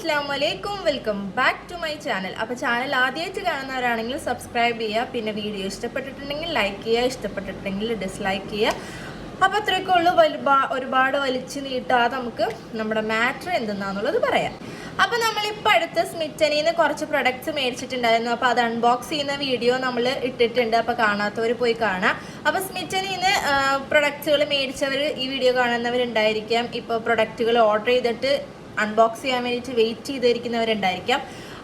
അസ്സാം വലൈക്കും welcome back to my channel. അപ്പോൾ ചാനൽ ആദ്യമായിട്ട് കാണുന്നവരാണെങ്കിൽ സബ്സ്ക്രൈബ് ചെയ്യുക. പിന്നെ വീഡിയോ ഇഷ്ടപ്പെട്ടിട്ടുണ്ടെങ്കിൽ ലൈക്ക് ചെയ്യുക. ഇഷ്ടപ്പെട്ടിട്ടുണ്ടെങ്കിൽ ഡിസ്ലൈക്ക് ചെയ്യുക. അപ്പോൾ അത്രയൊക്കെ ഉള്ളൂ. ഒരുപാട് വലിച്ചു നീട്ടാതെ നമുക്ക് നമ്മുടെ മാറ്റർ എന്തെന്നാന്നുള്ളത് പറയാം. അപ്പോൾ നമ്മളിപ്പോൾ അടുത്ത് സ്മിറ്റനിൽ നിന്ന് കുറച്ച് പ്രൊഡക്ട്സ് മേടിച്ചിട്ടുണ്ടായിരുന്നു. അപ്പോൾ അത് അൺബോക്സ് ചെയ്യുന്ന വീഡിയോ നമ്മൾ ഇട്ടിട്ടുണ്ട്. അപ്പോൾ കാണാത്തവർ പോയി കാണാം. അപ്പോൾ സ്മിറ്റനിൽ നിന്ന് പ്രൊഡക്ട്സുകൾ മേടിച്ചവർ ഈ വീഡിയോ കാണുന്നവരുണ്ടായിരിക്കാം. ഇപ്പോൾ പ്രൊഡക്റ്റുകൾ ഓർഡർ ചെയ്തിട്ട് അൺബോക്സ് ചെയ്യാൻ വേണ്ടിയിട്ട് വെയിറ്റ് ചെയ്തിരിക്കുന്നവരുണ്ടായിരിക്കാം.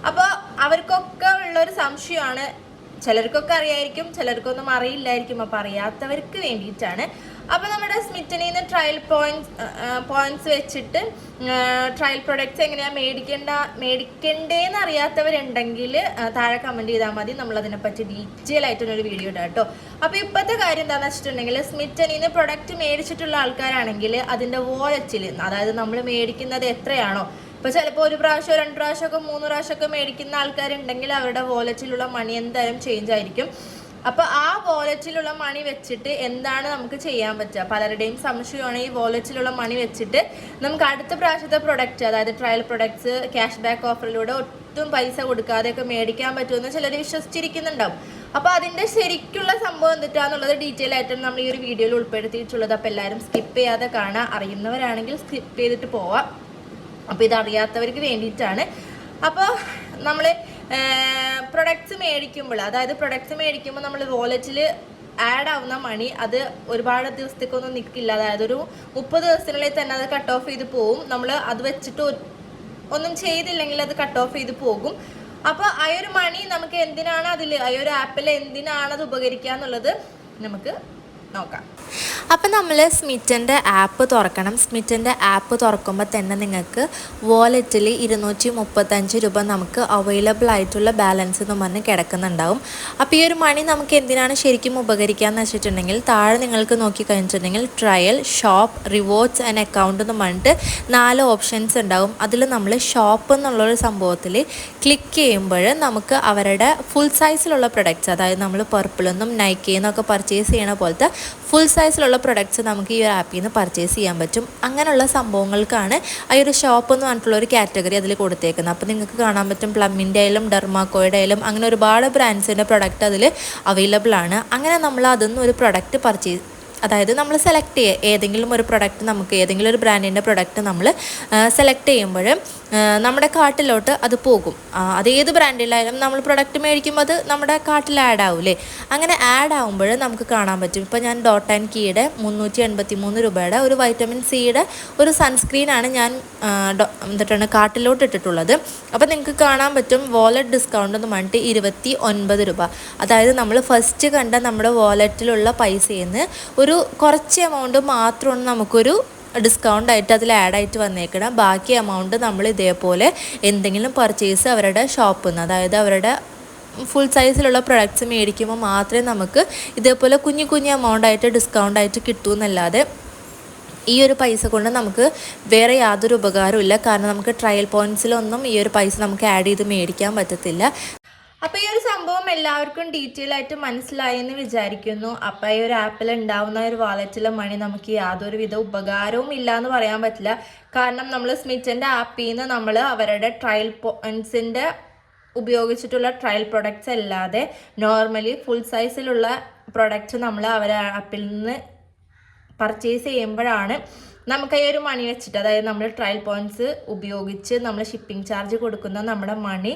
അപ്പോൾ അവർക്കൊക്കെ ഉള്ളൊരു സംശയമാണ്. ചിലർക്കൊക്കെ അറിയായിരിക്കും ചിലർക്കൊന്നും അറിയില്ലായിരിക്കും. അപ്പോൾ അറിയാത്തവർക്ക് വേണ്ടിയിട്ടാണ് അപ്പോൾ നമ്മുടെ സ്മിറ്റിനിൽ നിന്ന് ട്രയൽ പോയിന്റ്സ് പോയിന്റ്സ് വെച്ചിട്ട് ട്രയൽ പ്രൊഡക്റ്റ്സ് എങ്ങനെയാണ് മേടിക്കേണ്ട മേടിക്കണ്ടേന്ന് അറിയാത്തവരുണ്ടെങ്കിൽ താഴെ കമന്റ് ചെയ്താൽ മതി. നമ്മൾ അതിനെപ്പറ്റി ഡീറ്റെയിൽ ആയിട്ടൊരു വീഡിയോ ഇടാം കേട്ടോ അപ്പോൾ ഇപ്പോഴത്തെ കാര്യം എന്താണെന്ന് വെച്ചിട്ടുണ്ടെങ്കിൽ സ്മിറ്റനിൽ നിന്ന് പ്രൊഡക്റ്റ് മേടിച്ചിട്ടുള്ള ആൾക്കാരാണെങ്കിൽ അതിന്റെ വോലറ്റിൽ അതായത് നമ്മൾ മേടിക്കുന്നത് എത്രയാണോ. ഇപ്പൊ ചിലപ്പോൾ ഒരു പ്രാവശ്യം രണ്ട് പ്രാവശ്യമൊക്കെ മൂന്ന് പ്രാവശ്യമൊക്കെ മേടിക്കുന്ന ആൾക്കാരുണ്ടെങ്കിൽ അവരുടെ വോലറ്റിലുള്ള മണി എന്തായാലും ചേഞ്ച് ആയിരിക്കും. അപ്പൊ ആ വോലറ്റിലുള്ള മണി വെച്ചിട്ട് എന്താണ് നമുക്ക് ചെയ്യാൻ പറ്റുക? പലരുടെയും സംശയമാണ് ഈ വോലറ്റിലുള്ള മണി വെച്ചിട്ട് നമുക്ക് അടുത്ത പ്രാവശ്യത്തെ പ്രൊഡക്റ്റ് അതായത് ട്രയൽ പ്രൊഡക്ട്സ് ക്യാഷ് ബാക്ക് ഓഫറിലൂടെ ഒട്ടും പൈസ കൊടുക്കാതെ ഒക്കെ മേടിക്കാൻ പറ്റുമെന്ന് ചിലർ വിശ്വസിച്ചിരിക്കുന്നുണ്ടാവും. അപ്പൊ അതിന്റെ ശരിക്കുള്ള സംഭവം എന്തിട്ടാന്നുള്ളത് ഡീറ്റെയിൽ ആയിട്ട് നമ്മൾ ഈ ഒരു വീഡിയോയിൽ ഉൾപ്പെടുത്തിയിട്ടുള്ളത്. അപ്പൊ എല്ലാവരും സ്കിപ്പ് ചെയ്യാതെ കാണാൻ അറിയുന്നവരാണെങ്കിൽ സ്കിപ്പ് ചെയ്തിട്ട് പോവാം. അപ്പോൾ അറിയാത്തവർക്ക് വേണ്ടിയിട്ടാണ്. അപ്പോൾ നമ്മൾ പ്രൊഡക്ട്സ് മേടിക്കുമ്പോൾ അതായത് പ്രൊഡക്ട്സ് മേടിക്കുമ്പോൾ നമ്മൾ വാലറ്റിൽ ആഡ് ആവുന്ന മണി അത് ഒരുപാട് ദിവസത്തേക്കൊന്നും നിൽക്കില്ല അതായത് ഒരു മുപ്പത് ദിവസത്തിനുള്ളിൽ തന്നെ അത് കട്ട് ഓഫ് ചെയ്ത് പോവും. നമ്മൾ അത് വെച്ചിട്ട് ഒന്നും ചെയ്തില്ലെങ്കിൽ അത് കട്ട് ഓഫ് ചെയ്ത് പോകും. അപ്പോൾ ആ ഒരു മണി നമുക്ക് എന്തിനാണ് അതിൽ ആ ഒരു ആപ്പിൽ എന്തിനാണ് അത് ഉപകരിക്കുക എന്നുള്ളത് നമുക്ക് നോക്കാം. അപ്പം നമ്മൾ സ്മിറ്റന്റെ ആപ്പ് തുറക്കണം. സ്മിറ്റന്റെ ആപ്പ് തുറക്കുമ്പോൾ തന്നെ നിങ്ങൾക്ക് വാലറ്റിൽ ഇരുന്നൂറ്റി മുപ്പത്തഞ്ച് രൂപ നമുക്ക് അവൈലബിൾ ആയിട്ടുള്ള ബാലൻസ് എന്ന് പറഞ്ഞ് കിടക്കുന്നുണ്ടാവും. അപ്പോൾ ഈ ഒരു മണി നമുക്ക് എന്തിനാണ് ശരിക്കും ഉപകരിക്കുക എന്ന് വെച്ചിട്ടുണ്ടെങ്കിൽ താഴെ നിങ്ങൾക്ക് നോക്കി കഴിഞ്ഞിട്ടുണ്ടെങ്കിൽ trial shop rewards and account എന്ന് പറഞ്ഞിട്ട് നാല് ഓപ്ഷൻസ് ഉണ്ടാവും. അതിൽ നമ്മൾ ഷോപ്പ് എന്നുള്ളൊരു സംഭവത്തിൽ ക്ലിക്ക് ചെയ്യുമ്പോൾ നമുക്ക് അവരുടെ ഫുൾ സൈസിലുള്ള പ്രൊഡക്റ്റ്സ് അതായത് നമ്മൾ പർപ്പിളെന്നും നൈക്കിന്നൊക്കെ പർച്ചേസ് ചെയ്യണ പോലത്തെ ഫുൾ സൈസിലുള്ള പ്രൊഡക്ട്സ് നമുക്ക് ഈ ഒരു ആപ്പിൽ നിന്ന് പർച്ചേസ് ചെയ്യാൻ പറ്റും. അങ്ങനെയുള്ള സംഭവങ്ങൾക്കാണ് ആ ഒരു ഷോപ്പ് എന്ന് പറഞ്ഞിട്ടുള്ള ഒരു കാറ്റഗറി അതിൽ കൊടുത്തേക്കുന്നത്. അപ്പോൾ നിങ്ങൾക്ക് കാണാൻ പറ്റും പ്ലമ്മിന്റെ ആയാലും ഡെർമാക്കോയുടെ ആയാലും അങ്ങനെ ഒരുപാട് ബ്രാൻഡ്സിന്റെ പ്രൊഡക്റ്റ് അതിൽ അവൈലബിൾ ആണ്. അങ്ങനെ നമ്മൾ അതിൽ നിന്ന് ഒരു പ്രൊഡക്റ്റ് പർച്ചേസ് അതായത് നമ്മൾ സെലക്ട് ചെയ്യുക ഏതെങ്കിലും ഒരു പ്രൊഡക്റ്റ് നമുക്ക് ഏതെങ്കിലും ഒരു ബ്രാൻഡിന്റെ പ്രൊഡക്റ്റ് നമ്മൾ സെലക്ട് ചെയ്യുമ്പോൾ നമ്മുടെ കാർട്ടിലോട്ട് അത് പോകും. അത് ഏത് ബ്രാൻഡിലായാലും നമ്മൾ പ്രൊഡക്റ്റ് മേടിക്കുമ്പോൾ അത് നമ്മുടെ കാർട്ടിൽ ആഡ് ആവില്ലേ അങ്ങനെ ആഡ് ആവുമ്പോൾ നമുക്ക് കാണാൻ പറ്റും. ഇപ്പോൾ ഞാൻ ഡോട്ട് ആൻഡ് കീയുടെ മുന്നൂറ്റി എൺപത്തി മൂന്ന് രൂപയുടെ ഒരു വൈറ്റമിൻ സിയുടെ ഒരു സൺസ്ക്രീനാണ് ഞാൻ എന്തിട്ടാണ് കാട്ടിലോട്ട് ഇട്ടിട്ടുള്ളത്. അപ്പോൾ നിങ്ങൾക്ക് കാണാൻ പറ്റും വാലറ്റ് ഡിസ്കൗണ്ട് എന്ന് പറഞ്ഞിട്ട് ഇരുപത്തി ഒൻപത് രൂപ. അതായത് നമ്മൾ ഫസ്റ്റ് കണ്ട നമ്മുടെ വാലറ്റിലുള്ള പൈസയിൽ നിന്ന് ഒരു കുറച്ച് എമൗണ്ട് മാത്രമാണ് നമുക്കൊരു ഡിസ്കൗണ്ട് ആയിട്ട് അതിൽ ആഡ് ആയിട്ട് വന്നേക്കണം. ബാക്കി എമൗണ്ട് നമ്മൾ ഇതേപോലെ എന്തെങ്കിലും പർച്ചേസ് അവരുടെ ഷോപ്പിൽ നിന്ന് അതായത് അവരുടെ ഫുൾ സൈസിലുള്ള പ്രൊഡക്ട്സ് മേടിക്കുമ്പോൾ മാത്രമേ നമുക്ക് ഇതേപോലെ കുഞ്ഞു കുഞ്ഞു എമൗണ്ട് ആയിട്ട് ഡിസ്കൗണ്ട് ആയിട്ട് കിട്ടൂ എന്നല്ലാതെ ഈ ഒരു പൈസ കൊണ്ട് നമുക്ക് വേറെ യാതൊരു ഉപകാരവും ഇല്ല. കാരണം നമുക്ക് ട്രയൽ പോയിന്റ്സിലൊന്നും ഈ ഒരു പൈസ നമുക്ക് ആഡ് ചെയ്ത് മേടിക്കാൻ പറ്റത്തില്ല. അപ്പൊ ഈ ഒരു സംഭവം എല്ലാവർക്കും ഡീറ്റെയിൽ ആയിട്ട് മനസ്സിലായി എന്ന് വിചാരിക്കുന്നു. അപ്പൊ ഈ ഒരു ആപ്പിൽ ഉണ്ടാവുന്ന ഒരു വാലറ്റിലെ മണി നമുക്ക് യാതൊരുവിധ ഉപകാരവും ഇല്ല എന്ന് പറയാൻ പറ്റില്ല. കാരണം നമ്മൾ സ്മിറ്റിന്റെ ആപ്പിൽ നിന്ന് നമ്മൾ അവരുടെ ട്രയൽ പോയിന്റ്സിന്റെ ഉപയോഗിച്ചിട്ടുള്ള ട്രയൽ പ്രൊഡക്ട്സ് അല്ലാതെ നോർമലി ഫുൾ സൈസിലുള്ള പ്രൊഡക്റ്റ് നമ്മൾ അവരെ ആപ്പിൽ നിന്ന് പർച്ചേസ് ചെയ്യുമ്പോഴാണ് നമുക്ക് ഈ ഒരു മണി വെച്ചിട്ട് അതായത് നമ്മൾ ട്രയൽ പോയിന്റ്സ് ഉപയോഗിച്ച് നമ്മൾ ഷിപ്പിംഗ് ചാർജ് കൊടുക്കുന്ന നമ്മുടെ മണി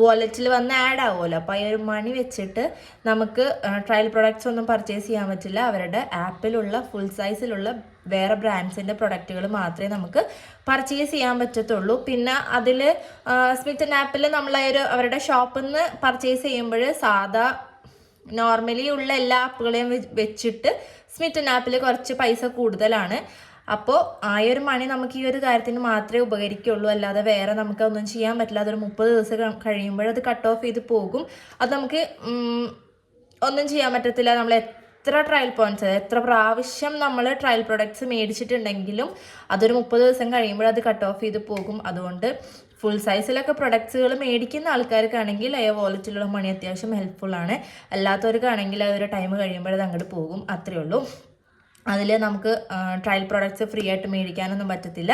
വാലറ്റിൽ വന്ന് ആഡ് ആവുമല്ലോ. അപ്പോൾ ഈ ഒരു മണി വെച്ചിട്ട് നമുക്ക് ട്രയൽ പ്രൊഡക്ട്സ് ഒന്നും പർച്ചേസ് ചെയ്യാൻ പറ്റില്ല. അവരുടെ ആപ്പിലുള്ള ഫുൾ സൈസിലുള്ള വേറെ ബ്രാൻഡ്സിന്റെ പ്രൊഡക്റ്റുകൾ മാത്രമേ നമുക്ക് പർച്ചേസ് ചെയ്യാൻ പറ്റത്തുള്ളൂ. പിന്നെ അതിൽ സ്മിത്ത് ആപ്പിൽ നമ്മൾ ഒരു അവരുടെ ഷോപ്പിൽ നിന്ന് പർച്ചേസ് ചെയ്യുമ്പോൾ സാധാ നോർമലി ഉള്ള എല്ലാ ആപ്പുകളെയും വെച്ചിട്ട് സ്മിറ്റൻ ആപ്പിൽ കുറച്ച് പൈസ കൂടുതലാണ്. അപ്പോൾ ആ ഒരു മണി നമുക്ക് ഈ ഒരു കാര്യത്തിന് മാത്രമേ ഉപകരിക്കുള്ളൂ. അല്ലാതെ വേറെ നമുക്ക് ഒന്നും ചെയ്യാൻ പറ്റില്ല. അതൊരു മുപ്പത് ദിവസം കഴിയുമ്പോഴത് കട്ട് ഓഫ് ചെയ്ത് പോകും. അത് നമുക്ക് ഒന്നും ചെയ്യാൻ പറ്റത്തില്ല. നമ്മൾ എത്ര ട്രയൽ പോയിന്റ്സ് എത്ര പ്രാവശ്യം നമ്മൾ ട്രയൽ പ്രൊഡക്ട്സ് മേടിച്ചിട്ടുണ്ടെങ്കിലും അതൊരു മുപ്പത് ദിവസം കഴിയുമ്പോൾ അത് കട്ട് ഓഫ് ചെയ്ത് പോകും. അതുകൊണ്ട് ഫുൾ സൈസിലൊക്കെ പ്രൊഡക്ട്സുകൾ മേടിക്കുന്ന ആൾക്കാർക്കാണെങ്കിൽ ആ വാലറ്റിലുള്ള മണി അത്യാവശ്യം ഹെൽപ്ഫുൾ ആണ്. അല്ലാത്തവർക്കാണെങ്കിൽ ആ ഒരു ടൈം കഴിയുമ്പോൾ അത് അങ്ങോട്ട് പോകും. അത്രയേ ഉള്ളൂ. അതിൽ നമുക്ക് ട്രയൽ പ്രോഡക്റ്റ്സ് ഫ്രീ ആയിട്ട് മേടിക്കാനൊന്നും പറ്റത്തില്ല.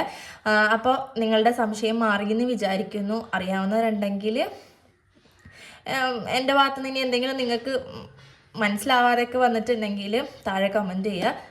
അപ്പോൾ നിങ്ങളുടെ സംശയം മാറിയെന്ന് വിചാരിക്കുന്നു. അറിയാവുന്നവരുണ്ടെങ്കിൽ എന്റെ ഭാഗത്തുനിന്ന് ഇനി എന്തെങ്കിലും നിങ്ങൾക്ക് മനസ്സിലാവാതെയൊക്കെ വന്നിട്ടുണ്ടെങ്കിൽ താഴെ കമന്റ് ചെയ്യുക.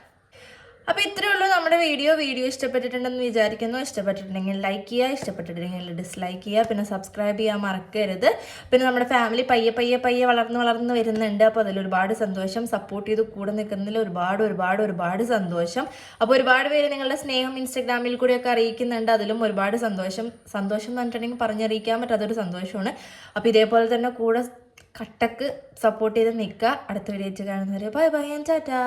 അപ്പോൾ ഇത്രയേ ഉള്ളൂ. നമ്മുടെ വീഡിയോ. വീഡിയോ ഇഷ്ടപ്പെട്ടിട്ടുണ്ടെന്ന് വിചാരിക്കുന്നു. ഇഷ്ടപ്പെട്ടിട്ടുണ്ടെങ്കിൽ ലൈക്ക് ചെയ്യുക. ഇഷ്ടപ്പെട്ടിട്ടുണ്ടെങ്കിൽ ഡിസ്ലൈക്ക് ചെയ്യുക. പിന്നെ സബ്സ്ക്രൈബ് ചെയ്യാൻ മറക്കരുത്. പിന്നെ നമ്മുടെ ഫാമിലി പയ്യെ പയ്യെ പയ്യെ വളർന്ന് വളർന്ന് വരുന്നുണ്ട്. അപ്പോൾ അതിൽ ഒരുപാട് സന്തോഷം. സപ്പോർട്ട് ചെയ്ത് കൂടെ നിൽക്കുന്നതിൽ ഒരുപാട് ഒരുപാട് ഒരുപാട് സന്തോഷം. അപ്പോൾ ഒരുപാട് പേര് നിങ്ങളുടെ സ്നേഹം ഇൻസ്റ്റഗ്രാമിൽ കൂടിയൊക്കെ അറിയിക്കുന്നുണ്ട്. അതിലും ഒരുപാട് സന്തോഷം. സന്തോഷം എന്ന് പറഞ്ഞിട്ടുണ്ടെങ്കിൽ പറഞ്ഞറിയിക്കാൻ പറ്റാത്തൊരു സന്തോഷമാണ്. അപ്പോൾ ഇതേപോലെ തന്നെ കൂടെ കട്ടക്ക് സപ്പോർട്ട് ചെയ്ത് നിൽക്കുക. അടുത്ത വീഡിയോ കാണുന്നവരെ ബൈ ബൈ ടാറ്റാ